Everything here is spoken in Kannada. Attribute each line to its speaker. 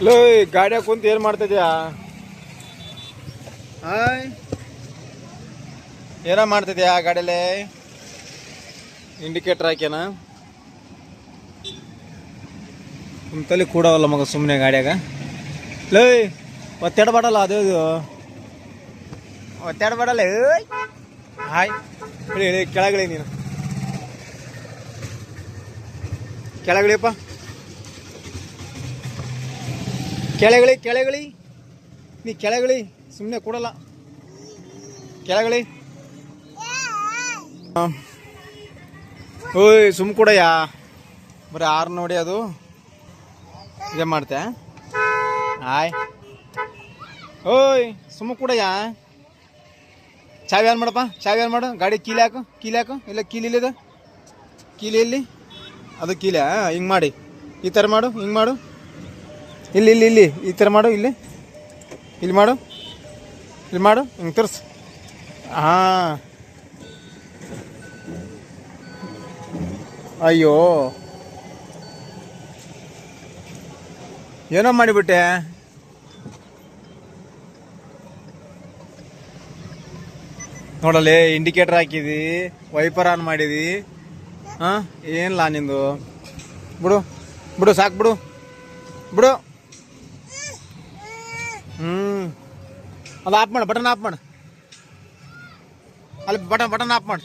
Speaker 1: ಲೋ ಗಾಡಿಯಾಗ ಕುಂತ ಏನ್ ಮಾಡ್ತಿದ್ಯಾ? ಹಾಯ್. ಏನ ಮಾಡ್ತಿದ್ಯಾ ಗಾಡಿಯಲ್ಲಿ? ಇಂಡಿಕೇಟರ್ ಹಾಕ್ಯಾನ? ಕುಂತಲ್ಲಿ ಕೂಡವಲ್ಲ ಮಗ ಸುಮ್ಮನೆ ಗಾಡಿಯಾಗ. ಲೇ ಒತ್ತಾಡಬೇಡಲ್ಲ ಅದು ಇದು. ಒತ್ತಾಡಬೇಡಲ್ಲ ಏಯ್. ಹಾಯ್. ಹೇಳಿ ಹೇಳಿ ಕೆಳಗಡೆ ನೀನು. ಕೆಳಗಿಳಿಯಪ್ಪ. ಕೆಳಗಿಳಿ, ಕೆಳಗಳಿ. ನೀ ಕೆಳಗಳಿ ಸುಮ್ಮನೆ ಕೊಡಲ್ಲ. ಕೆಳಗಳಿ. ಓಯ್, ಸುಮ್ ಕೊಡಯ್ಯ. ಬರೀ ಆರು ನೋಡಿ ಅದು. ಇದೇ ಮಾಡ್ತೆ. ಆಯ್. ಓಯ್ ಸುಮ್ಮ ಕೊಡಯ್ಯ. ಚಾವಿ ಏನು ಮಾಡಪ್ಪ. ಚಾವಿ ಏನು ಮಾಡು. ಗಾಡಿ ಕೀಲಿ ಹಾಕು ಕೀಲಿ ಹಾಕು. ಇಲ್ಲ, ಕೀಲಿ ಇಲ್ಲಿದೆ. ಕೀಲಿ ಇಲ್ಲಿ. ಅದು ಕೀಲ ಹಿಂಗೆ ಮಾಡಿ. ಈ ಥರ ಮಾಡು, ಹಿಂಗೆ ಮಾಡು. ಇಲ್ಲಿ ಇಲ್ಲಿ ಇಲ್ಲಿ. ಈ ಥರ ಮಾಡು, ಇಲ್ಲಿ. ಇಲ್ಲಿ ಮಾಡು. ಇಲ್ಲಿ ಮಾಡು. ಹಿಂಗೆ ತೋರಿಸು. ಹಾಂ. ಅಯ್ಯೋ. ಏನೋ ಮಾಡಿಬಿಟ್ಟೆ? ನೋಡಲೇ ಇಂಡಿಕೇಟರ್ ಹಾಕಿದಿ ವೈಪರ್ ಆನ್ ಮಾಡಿದಿ. ಹಾಂ? ಏನಿಲ್ಲ ನಿಂದು? ಬಿಡು. ಬಿಡು, ಸಾಕು, ಬಿಡು. ಬಿಡು. હમ. હવે આપ પણ બટન આપ પણ. બટન બટન આપ પણ.